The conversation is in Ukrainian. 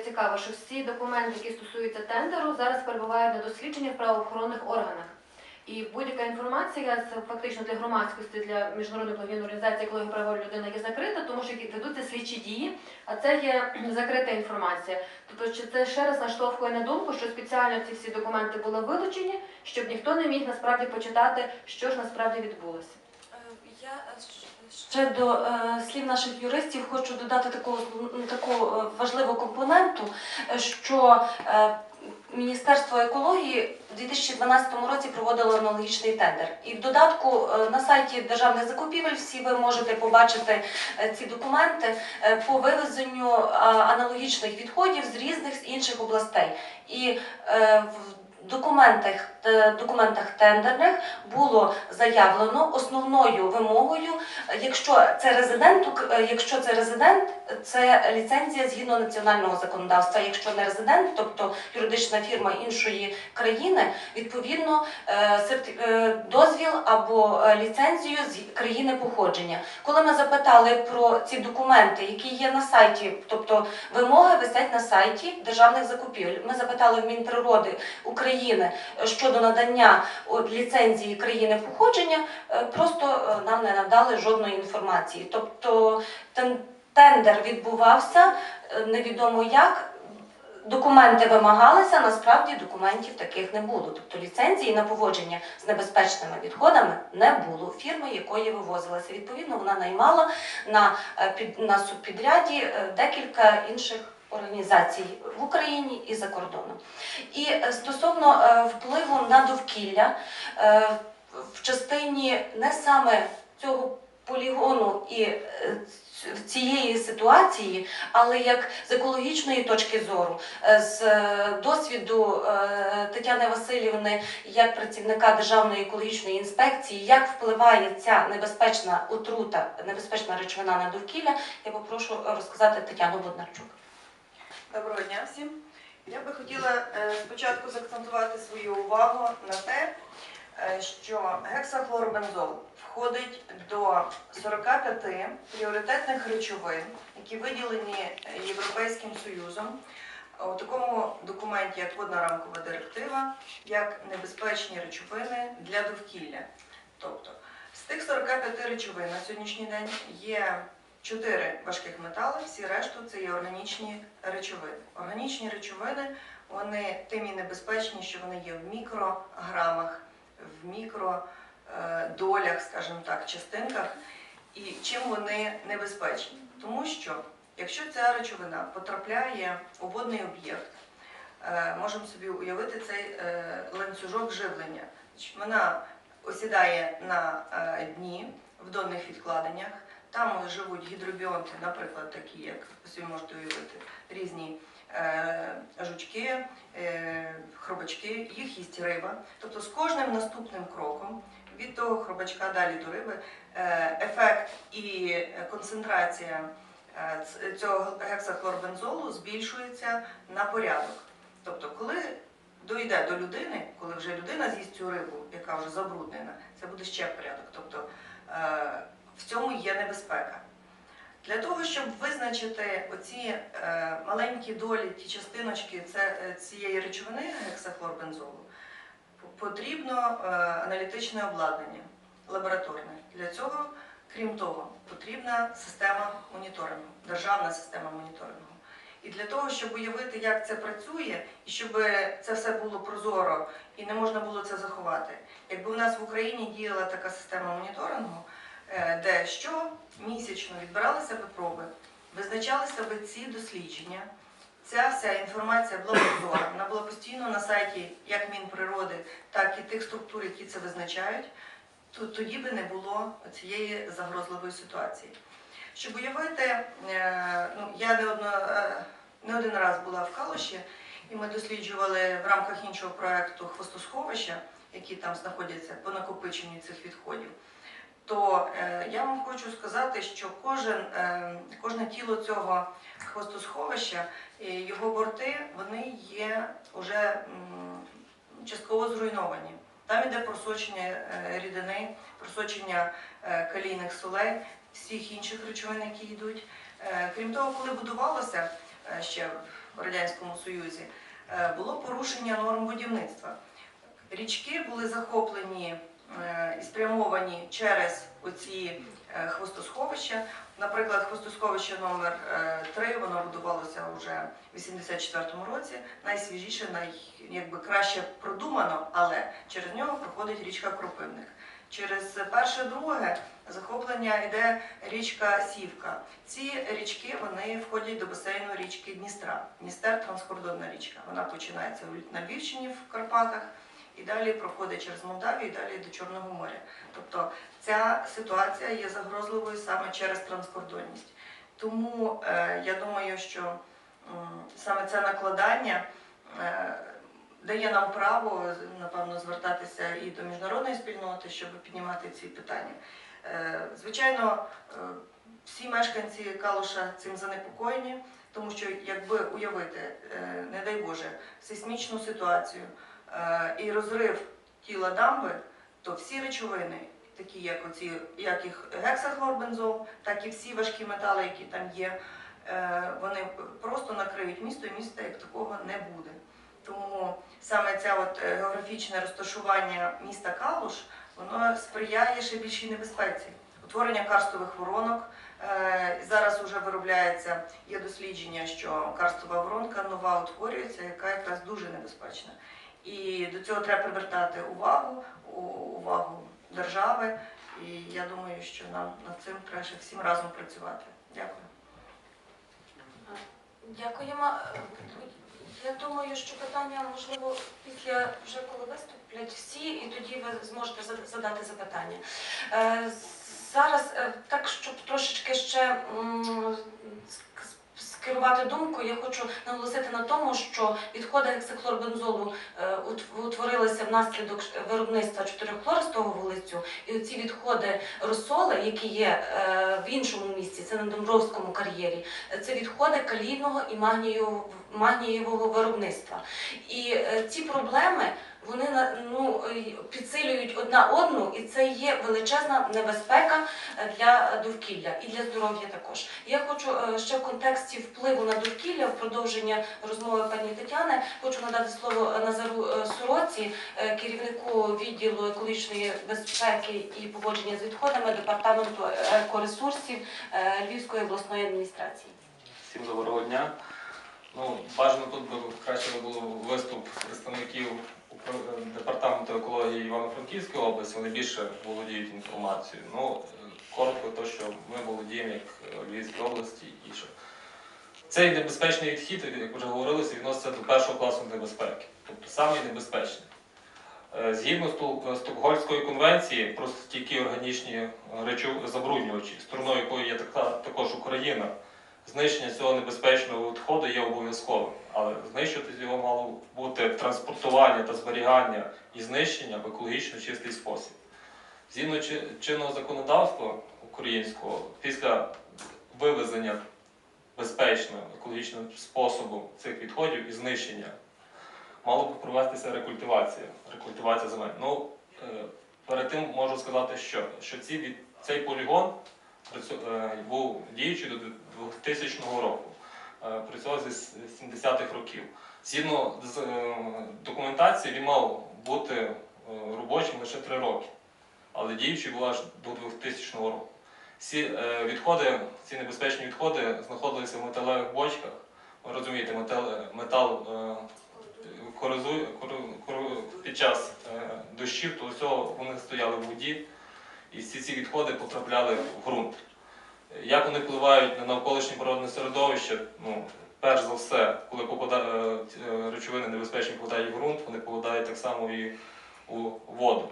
Цікаво, що всі документи, які стосуються тендеру, зараз перебувають на дослідженні в правоохоронних органах. І будь-яка інформація фактично для громадськості, для міжнародної благодійної організації екологія права людини є закрита, тому що ведуться слідчі дії, а це є закрита інформація. Тобто, чи це ще раз наштовхує на думку, що спеціально ці всі документи були вилучені, щоб ніхто не міг насправді почитати, що ж насправді відбулося. Е, Я е, ще до е, слів наших юристів хочу додати таку, таку е, важливу компоненту, е, що е, Міністерство екології у 2012 році проводило аналогічний тендер. І в додатку е, на сайті державних закупівель всі ви можете побачити ці документи по вивезенню аналогічних відходів з різних інших областей. І в документах, документах тендерних було заявлено основною вимогою, е, якщо це резидент, е, якщо це резидент, це ліцензія згідно національного законодавства. Якщо не резидент, тобто юридична фірма іншої країни, відповідно е, е, дозвіл або е, ліцензію з країни походження. Коли ми запитали про ці документи, які є на сайті, тобто вимоги висять на сайті державних закупівель. Ми запитали в Мінприроди України е, щодо надання ліцензії країни походження, е, просто е, нам не надали жодної інформації. Тобто тендер відбувався е, невідомо як. Документи вимагалися, насправді документів таких не було. Тобто ліцензії на поводження з небезпечними відходами не було фірми, якої вивозилася. Відповідно, вона наймала на, на субпідряді декілька інших організацій в Україні і за кордоном. І е, стосовно е, впливу на довкілля е, в частині не саме цього полігону і цієї ситуації, але як з екологічної точки зору, з досвіду Тетяни Васильівни як працівника Державної екологічної інспекції, як впливає ця небезпечна отрута, небезпечна речовина на довкілля, я попрошу розказати Тетяну Боднарчук. Доброго дня всім. Я би хотіла е, спочатку заакцентувати свою увагу на те, е, що гексахлорбензол входить до 45 пріоритетних речовин, які виділені е, Європейським Союзом у такому документі, як водна рамкова директива, як небезпечні речовини для довкілля. Тобто з тих 45 речовин на сьогоднішній день є чотири важких метали, всі решту це є органічні речовини. Органічні речовини вони тим і небезпечні, що вони є в мікрограмах, в мікродолях, скажімо так, частинках. І чим вони небезпечні? Тому що якщо ця речовина потрапляє у водний об'єкт, е, можемо собі уявити цей е, ланцюжок живлення. Вона осідає на е, дні в донних відкладеннях. Там живуть гідробіонти, наприклад, такі, як ви можете уявити, різні е, жучки, е, хробачки, їх їсть риба. Тобто з кожним наступним кроком від того хробачка далі до риби е, ефект і концентрація цього гексахлорбензолу збільшується на порядок. Тобто, коли дойде до людини, коли вже людина з'їсть цю рибу, яка вже забруднена, це буде ще порядок. Тобто в цьому є небезпека. Для того, щоб визначити оці е, маленькі долі, ті частиночки е, цієї речовини гексахлорбензолу, потрібно е, аналітичне обладнання лабораторне. Для цього, крім того, потрібна система моніторингу, державна система моніторингу. І для того, щоб уявити, як це працює, і щоб це все було прозоро і не можна було це заховати, якби у нас в Україні діяла така система моніторингу, де щомісячно відбиралися би проби, визначалися би ці дослідження. Ця вся інформація була прозора, вона була постійно на сайті як Мінприроди, так і тих структур, які це визначають, то тоді би не було цієї загрозливої ситуації. Щоб уявити, е, ну, я не, одно, е, не один раз була в Калуші, і ми досліджували в рамках іншого проєкту хвостосховища, які там знаходяться по накопиченню цих відходів. То е, я вам хочу сказати, що кожен, е, кожне тіло цього хвостосховища, е, його борти, вони є вже м, частково зруйновані. Там іде просочення е, рідини, просочення е, калійних солей, всіх інших речовин, які йдуть. Е, Крім того, коли будувалося е, ще у Радянському Союзі, е, було порушення норм будівництва. Річки були захоплені спрямовані через оці е, хвостосховища. Наприклад, хвостосховище номер 3 воно будувалося вже в 84-му році. Найсвіжіше, най, якби краще продумано, але через нього проходить річка Кропивник. Через перше, друге захоплення йде річка Сівка. Ці річки входять до басейну річки Дністра. Дністер транскордонна річка. Вона починається на Львівщині в Карпатах і далі проходить через Молдавію, і далі до Чорного моря. Тобто ця ситуація є загрозливою саме через транскордонність. Тому е, я думаю, що м, саме це накладання е, дає нам право напевно звертатися і до міжнародної спільноти, щоб піднімати ці питання. Е, Звичайно, е, всі мешканці Калуша цим занепокоєні, тому що якби уявити, е, не дай Боже, сейсмічну ситуацію е, і розрив тіла дамби, то всі речовини, такі як оці, як їх гексахлорбензол, так і всі важкі метали, які там є, е, вони просто накриють місто, і міста як такого не буде. Тому саме це от е, географічне розташування міста Калуш, воно сприяє ще більшій небезпеці. Утворення карстових воронок. Е, Зараз вже виробляється, є дослідження, що карстова воронка нова утворюється, яка якраз дуже небезпечна. І до цього треба привертати увагу, увагу держави. І я думаю, що нам над цим треба ще всім разом працювати. Дякую. Дякуємо. Я думаю, що питання можливо після вже коли виступлять всі, і тоді ви зможете задати запитання. Е, Зараз е, так, щоб трошечки ще скерувати думку, я хочу наголосити на тому, що відходи гексихлорбензолу е, утворилися внаслідок виробництва чотириххлористого вуглецю, і ці відходи розсоли, які є е, в іншому місці, це на Домбровському кар'єрі, це відходи калійного і магнієвого, виробництва. І е, ці проблеми вони ну, підсилюють одна одну, і це є величезна небезпека е, для довкілля і для здоров'я також. Я хочу е, ще в контексті впливу на довкілля, в продовження розмови пані Тетяни, хочу надати слово Назару е, Сороці, е, керівнику відділу екологічної безпеки і поводження з відходами департаменту екоресурсів Львівської обласної адміністрації. Всім доброго дня. Ну, бажано тут би краще було виступ представників департаменту екології Івано-Франківської області. Вони більше володіють інформацією. Ну, е, коротко, то, що ми володіємо як е, Львівській області і що. Цей небезпечний відхід, як вже говорилося, відноситься до першого класу небезпеки, тобто самий небезпечний. Е, Згідно Стокгольмської конвенції про стійкі органічні забруднювачі, стороною якої є також Україна, знищення цього небезпечного відходу є обов'язковим, але знищувати його мало бути транспортування та зберігання і знищення в екологічно чистий спосіб. Згідно чинного законодавства українського, після вивезення безпечним екологічним способом цих відходів і знищення мало б провестися рекультивація, рекультивація земель. Ну, е, перед тим можу сказати, що, що ці, цей полігон е, був діючий до 2000 року. Е, Працював з 70-х років. Згідно з е, документації, він мав бути е, робочим лише 3 роки, але діючий був аж до 2000 року. Всі відходи, ці небезпечні відходи знаходилися в металевих бочках. Ви розумієте, метал, метал корозує, під час дощів, то всього вони стояли в воді, і всі ці відходи потрапляли в ґрунт. Як вони впливають на навколишнє природне середовище? Ну, перш за все, коли попада- е, е, речовини небезпечні попадають в ґрунт, вони попадають так само і у воду.